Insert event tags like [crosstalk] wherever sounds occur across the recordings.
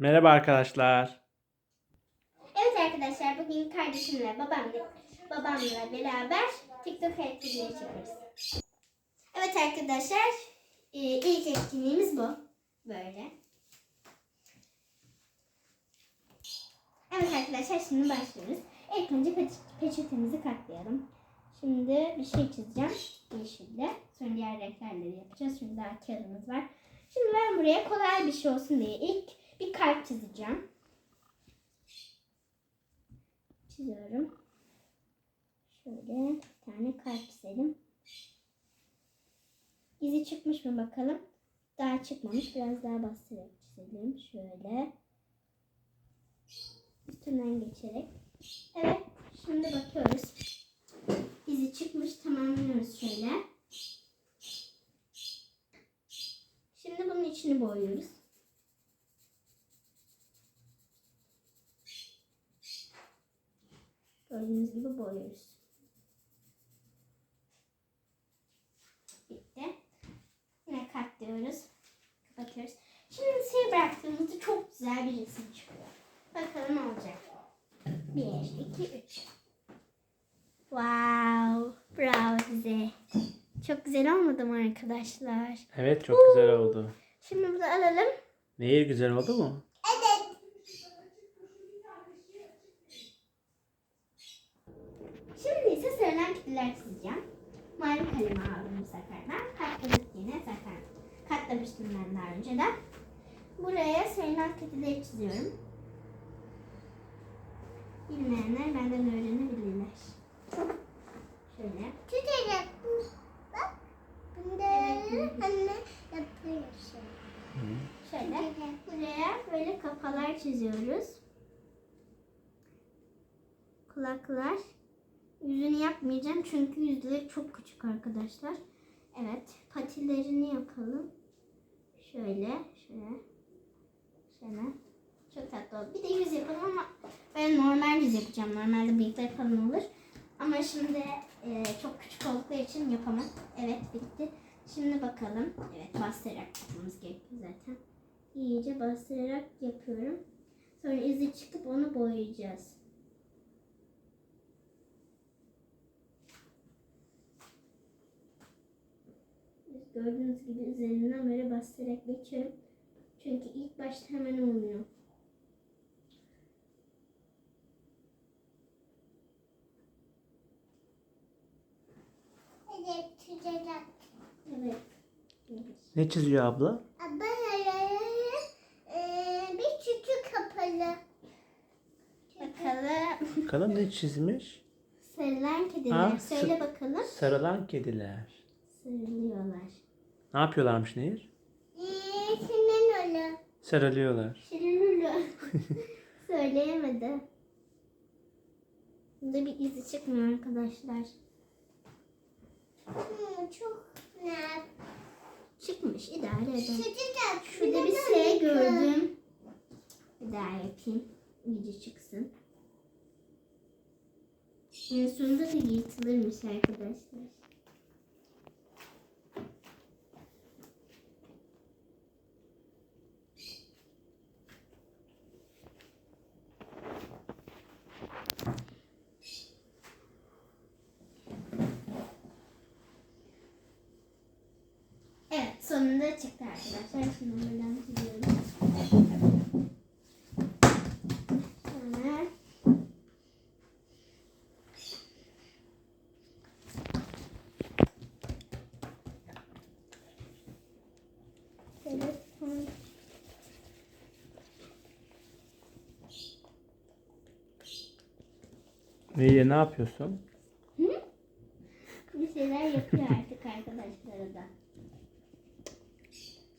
Merhaba arkadaşlar. Evet arkadaşlar bugün kardeşimle babamla, babamla beraber TikTok etkinliği çekiyoruz. Evet arkadaşlar e, ilk etkinliğimiz bu. Böyle. Evet arkadaşlar şimdi başlıyoruz. İlk önce peç- peçetemizi katlayalım. Şimdi bir şey çizeceğim yeşille. Sonra diğer renklerle yapacağız. Şimdi daha kağıdımız var. Şimdi ben buraya kolay bir şey olsun diye ilk bir kalp çizeceğim. çiziyorum. Şöyle bir tane kalp çizelim. İzi çıkmış mı bakalım. Daha çıkmamış. Biraz daha bastırarak çizelim. Şöyle. Üstünden geçerek. Evet. Şimdi bakıyoruz. İzi çıkmış. Tamamlıyoruz şöyle. Şimdi bunun içini boyuyoruz. Boyuyoruz. Bitti. Yine katlıyoruz. Kapatıyoruz. Şimdi şey bıraktığımızda çok güzel bir resim çıkıyor. Bakalım ne olacak. Bir, iki, üç. Wow. Bravo size. Çok güzel olmadı mı arkadaşlar? Evet çok güzel oldu. Şimdi bunu alalım. Nehir güzel oldu mu? Şimdi ise sarılan kediler çizeceğim. Mavi kalemi aldım bu sefer ben. Katladık yine zaten. Katlamıştım ben daha önceden. Buraya sarılan kedileri çiziyorum. Bilmeyenler benden öğrenebilirler. Şöyle. Çiçek bu. Bak. Bunda anne yapıyorsun. Şöyle. Buraya böyle kafalar çiziyoruz. Kulaklar. Yüzünü yapmayacağım çünkü yüzleri çok küçük arkadaşlar. Evet. Patilerini yapalım. Şöyle. Şöyle. Çok tatlı oldu. Bir de yüz yapalım ama ben normal yüz yapacağım. Normalde bıyıklar falan olur. Ama şimdi e, çok küçük oldukları için yapamam. Evet bitti. Şimdi bakalım. Evet bastırarak yapmamız gerekiyor zaten. İyice bastırarak yapıyorum. Sonra izi çıkıp onu boyayacağız. Gördüğünüz gibi üzerinden böyle bastırarak geçiyorum. Çünkü ilk başta hemen olmuyor. Evet çiçek. Evet. Ne çiziyor abla? Ablaları eee, bir küçük kapalı. Bakalım. Bakalım ne çizmiş? Sarılan kediler. Ha, Söyle bakalım. Sarılan kediler. Sarılıyorlar. Ne yapıyorlarmış Nehir? Sarılıyorlar. Şirinulu. [laughs] Söyleyemedi. Burada bir izi çıkmıyor arkadaşlar. Hmm, çok ne? Çıkmış idare eder. Şurada bir S gördüm. Bir daha yapayım. İyice çıksın. En sonunda da yırtılırmış arkadaşlar. Evet sonunda çıktı arkadaşlar. Şimdi buradan gidiyorum. Sonra Telefon. Nehir ne yapıyorsun? Bir şeyler yapıyor artık arkadaşlara da.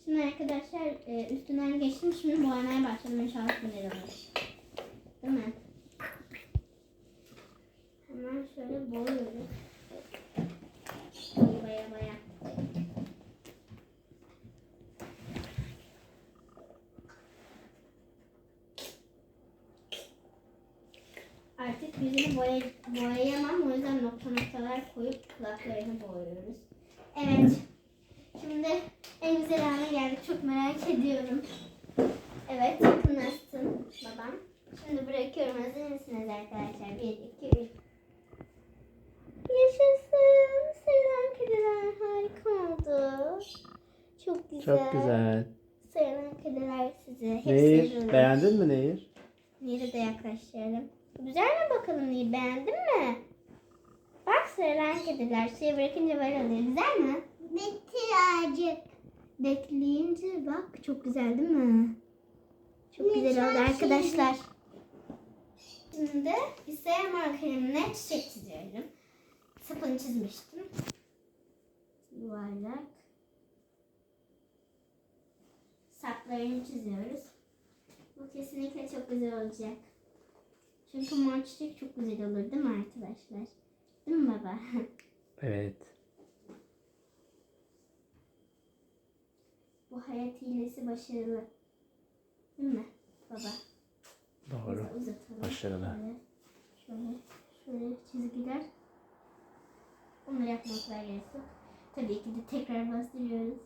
Şimdi arkadaşlar e, üstünden geçtim. Şimdi boyamaya başladım. İnşallah güzel olur. Değil mi? Hemen şöyle boyuyoruz. Baya baya. Artık yüzünü boya, boyayamam. O yüzden nokta noktalar koyup kulaklarını boyuyoruz. Evet. Şimdi en güzel hale geldik. Çok merak ediyorum. Evet yakınlaştı. Şimdi bırakıyorum. Hazır mısınız arkadaşlar? Bir, iki, üç. Yaşasın. Sevilen kediler harika oldu. Çok güzel. Çok güzel. Sevilen kediler size. Hepsi Nehir seviyorum. beğendin mi Nehir? Nehir'e de yaklaştıralım. Güzel mi bakalım Nehir? Beğendin mi? Bak sevilen kediler. Suya bırakınca böyle oluyor. Güzel mi? Bitti azıcık. Bekleyince bak çok güzel değil mi? Çok güzel oldu arkadaşlar. Şimdi sevma kalemine çiçek çiziyorum. Sapını çizmiştim. Yuvarlak. Saplarını çiziyoruz. Bu kesinlikle çok güzel olacak. Çünkü mor çiçek çok güzel olur değil mi arkadaşlar? Değil mi baba? Evet. Bu hayat hilesi başarılı. Değil mi baba? Doğru. Biraz uzatalım. Başarılı. Şöyle, şöyle, çizgiler. Onları yapmakla gerek yok. Tabii ki de tekrar bastırıyoruz.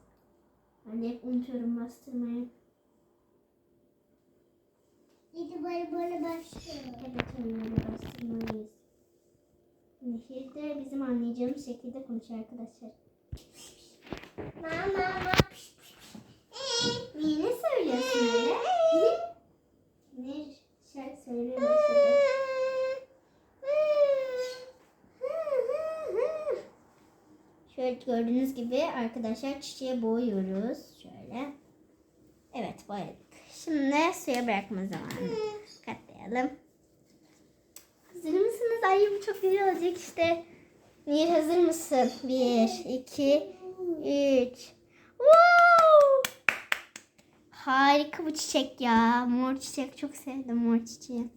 Ben de hep unutuyorum bastırmayı. İyi böyle böyle başlıyor. Evet onları bastırmalıyız. Nehir de bizim anlayacağımız şekilde konuşuyor arkadaşlar. Mama mama. Niye ne söylüyorsun öyle? Nehir şarkı söylemeye başladı. Şöyle gördüğünüz gibi arkadaşlar çiçeği boyuyoruz. Şöyle. Evet boyadık. Şimdi suya bırakma zamanı. Katlayalım. Ay bu çok güzel olacak işte. Nehir hazır mısın? Bir, iki, üç. Wow! Harika bu çiçek ya. Mor çiçek. Çok sevdim mor çiçeği.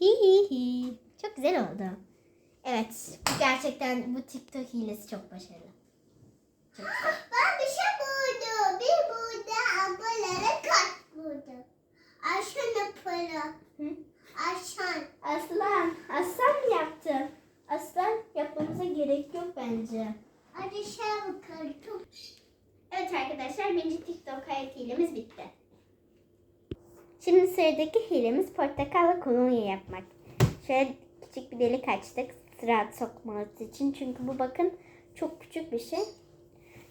Hi hi hi. Çok güzel oldu. Evet. bu Gerçekten bu TikTok hilesi çok başarılı. Çok. [gasps] Ben bir şey buldum. Bir burada ablalara kat buldum. Aşağıda para. Hı? Aşağı. Aslan. Aslan mı yaptı? Aslan yapmamıza gerek yok bence. Hadi şey bakalım. Evet arkadaşlar birinci TikTok hayat hilemiz bitti. Şimdi sıradaki hilemiz portakallı kolonya yapmak. Şöyle küçük bir delik açtık sıra sokması için. Çünkü bu bakın çok küçük bir şey.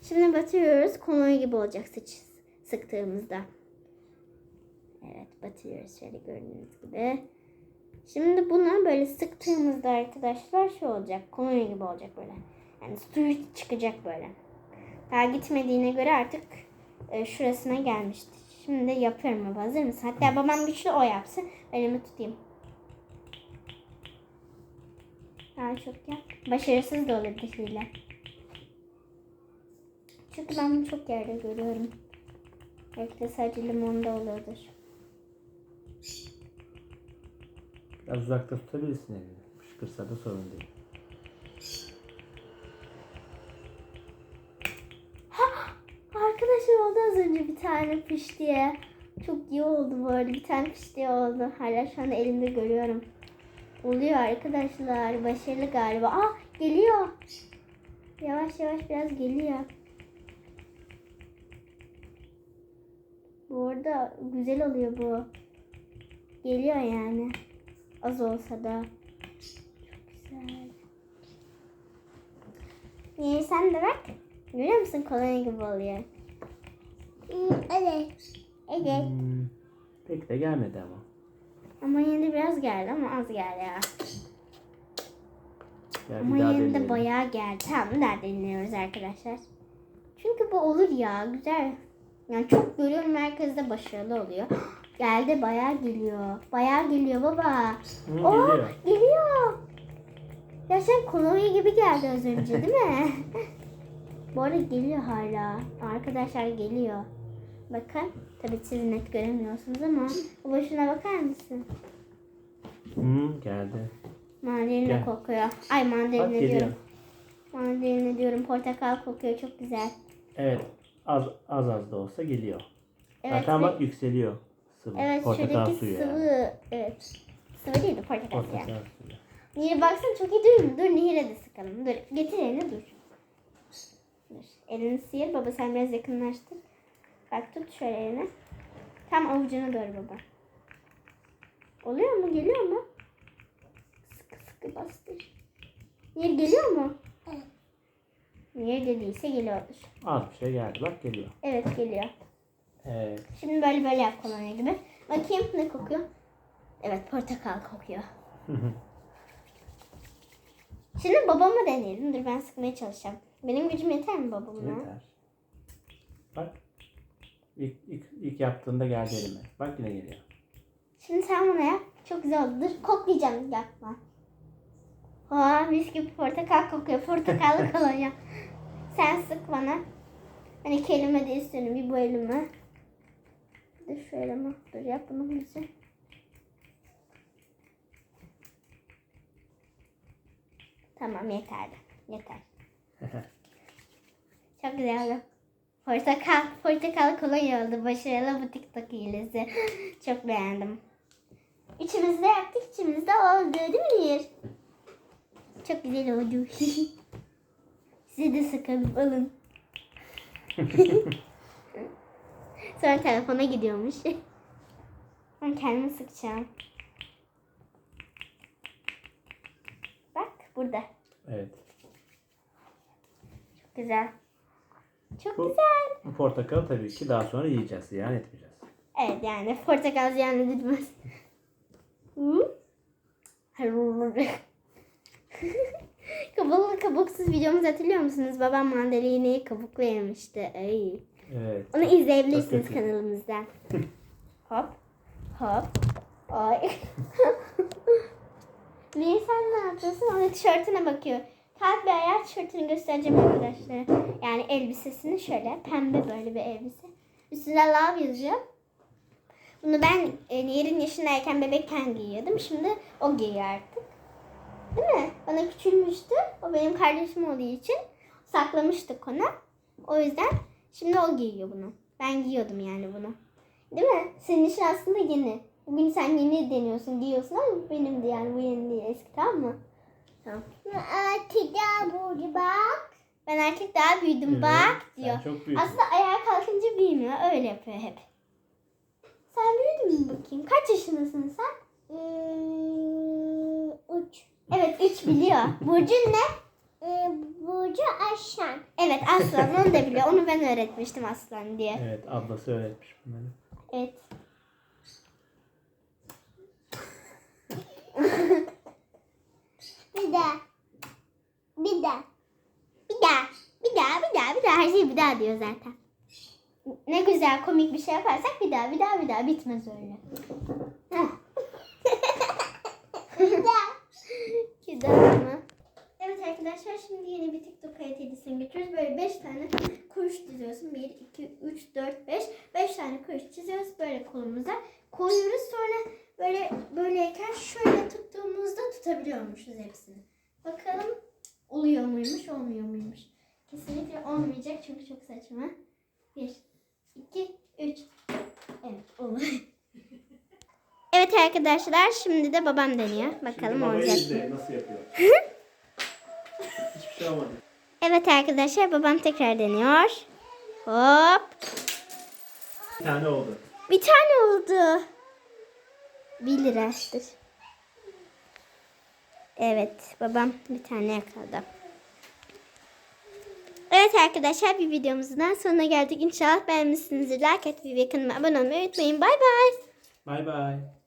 Şimdi batırıyoruz. Kolonya gibi olacak sıç sıktığımızda. Evet batırıyoruz şöyle gördüğünüz gibi. Şimdi bunu böyle sıktığımızda arkadaşlar şey olacak. Kolonya gibi olacak böyle. Yani suyu çıkacak böyle. Daha gitmediğine göre artık e, şurasına gelmiştir. Şimdi yapıyorum baba. Hazır mısın? Hatta babam güçlü o yapsın. Elimi tutayım. Daha çok yap. Başarısız da olabilir hile. Çünkü ben bunu çok yerde görüyorum. Belki de sadece limonda oluyordur. Biraz uzakta tutabilirsin elini. Fışkırsa da sorun değil. Arkadaşlar oldu az önce bir tane piş diye. Çok iyi oldu bu arada. Bir tane piş diye oldu. Hala şu anda elimde görüyorum. Oluyor arkadaşlar. Başarılı galiba. Aa geliyor. Yavaş yavaş biraz geliyor. Bu arada güzel oluyor bu. Geliyor yani. Az olsa da. Çok güzel. Niye sen de bak. Görüyor musun kolonya gibi oluyor. Evet. Evet. Hmm, pek de gelmedi ama. Ama yine de biraz geldi ama az geldi ya. Gel Ama yine de bayağı geldi. Tamam bir daha deniyoruz arkadaşlar. Çünkü bu olur ya güzel. Yani çok görüyorum herkes de başarılı oluyor. [gasps] Geldi bayağı geliyor. Bayağı geliyor baba. Hı, Oo, geliyor. geliyor. Ya sen kolonya gibi geldi az önce değil mi? [laughs] Bu arada geliyor hala. Arkadaşlar geliyor. Bakın. Tabii siz net göremiyorsunuz ama bu boşuna bakar mısın? Hı, geldi. Mandalina Gel. kokuyor. Ay Bak mandalina geliyor. diyorum. Mandalina diyorum. Portakal kokuyor. Çok güzel. Evet. Az az az da olsa geliyor. Evet. Zaten bak yükseliyor. Sıvı. Evet Portakal şuradaki suyu sıvı. yani. Evet. Sıvı değil de portakal suyu. Portakal suyu. Nehir baksana çok iyi değil mi? Dur Nehir'e de sıkalım. Dur getir elini dur. Dur. Elini sıyır. Baba sen biraz yakınlaştır. Bak tut şöyle elini. Tam avucuna doğru baba. Oluyor mu? Geliyor mu? Sıkı sıkı bastır. Nehir geliyor mu? Evet. Nehir dediyse geliyordur. Az bir şey geldi. Bak geliyor. Evet geliyor. Evet. Şimdi böyle böyle yap kolonya gibi. Bakayım ne kokuyor? Evet portakal kokuyor. [laughs] Şimdi babamı deneyelim. Dur ben sıkmaya çalışacağım. Benim gücüm yeter mi babamla? Yeter. Bak. İlk, ilk, ilk yaptığında geldi elime. Bak yine geliyor. Şimdi sen bunu yap. Çok güzel oldu. Dur koklayacağım yapma. Aa, mis gibi portakal kokuyor. Portakallı [laughs] kolonya. Sen sık bana. Hani kelime de istiyorum bir bu elime. Şöyle mi? Dur yap bunu güzel. Tamam yeterli. Yeter. [laughs] Çok güzel oldu. Portakal, portakal kolonya oldu. Başarılı bu TikTok hilesi. [gasps] Çok beğendim. İçimizde yaptık, içimizde oldu değil mi? Çok güzel oldu. [laughs] Size de sıkalım, alın. [laughs] Sonra telefona gidiyormuş. [laughs] Ben kendimi sıkacağım. Bak burada. Evet. Çok güzel. Çok Bu- güzel. Bu portakalı tabii ki daha sonra yiyeceğiz. Ziyan etmeyeceğiz. Evet yani portakal ziyan edilmez. [laughs] Hı? [laughs] Kabuklu kabuksuz videomuzu hatırlıyor musunuz? Babam mandalineyi kabuklu yemişti. Ay. Evet. Onu izleyebilirsiniz Çok kötü. kanalımızda. [laughs] hop. Hop. Ay. [laughs] Niye sen ne yapıyorsun? Onun tişörtüne bakıyor. Kalk bir ayağı tişörtünü göstereceğim arkadaşlar. Yani elbisesini şöyle pembe böyle bir elbise. Üstünde love yazıyor. Bunu ben e, Nehir'in yaşındayken bebekken giyiyordum. Şimdi o giyiyor artık. Değil mi? Bana küçülmüştü. O benim kardeşim olduğu için saklamıştık onu. O yüzden şimdi o giyiyor bunu. Ben giyiyordum yani bunu. Değil mi? Senin için aslında yeni. Bugün sen yeni deniyorsun, giyiyorsun ama benim de yani bu yeni değil eski tamam mı? Tamam. Artıda burada bak. Ben artık daha büyüdüm Evet, bak sen diyor. çok büyüdün. Aslında ayağa kalkınca büyümüyor. Öyle yapıyor hep. Sen büyüdün mü bakayım? Kaç yaşındasın sen? Hmm, uç. Evet 3 biliyor. [laughs] Burcun ne? Ee, Burcu Aşan. Evet Aslan onu da biliyor. Onu ben öğretmiştim Aslan diye. Evet ablası öğretmiş bunları. Evet. Bir de. Bir de. Bir daha, bir daha, bir daha, bir daha. Her şeyi bir daha diyor zaten. Ne güzel komik bir şey yaparsak bir daha, bir daha, bir daha bitmez öyle. Bir de. [laughs] Bir daha mı? Evet arkadaşlar şimdi yeni bir TikTok kayıt edisini geçiyoruz. Böyle 5 tane kuruş çiziyorsun. 1, 2, 3, 4, 5. 5 tane kuruş çiziyoruz böyle kolumuza. Koyuyoruz sonra böyle böyleyken şöyle tuttuğumuzda tutabiliyormuşuz hepsini. Bakalım oluyor muymuş olmuyor muymuş. Kesinlikle olmayacak çünkü çok saçma. 1, 2, 3. Evet olur. [laughs] Evet arkadaşlar şimdi de babam deniyor. Bakalım olacak mı? nasıl yapıyor. [laughs] Olmadı. Evet arkadaşlar babam tekrar deniyor. Hop. Bir tane oldu. Bir tane oldu. 1 liradır. Evet babam bir tane yakaladı. Evet arkadaşlar bir videomuzun daha sonuna geldik. İnşallah beğenmişsinizdir. Like et ve kanalıma abone olmayı unutmayın. Bay bay. Bay bay.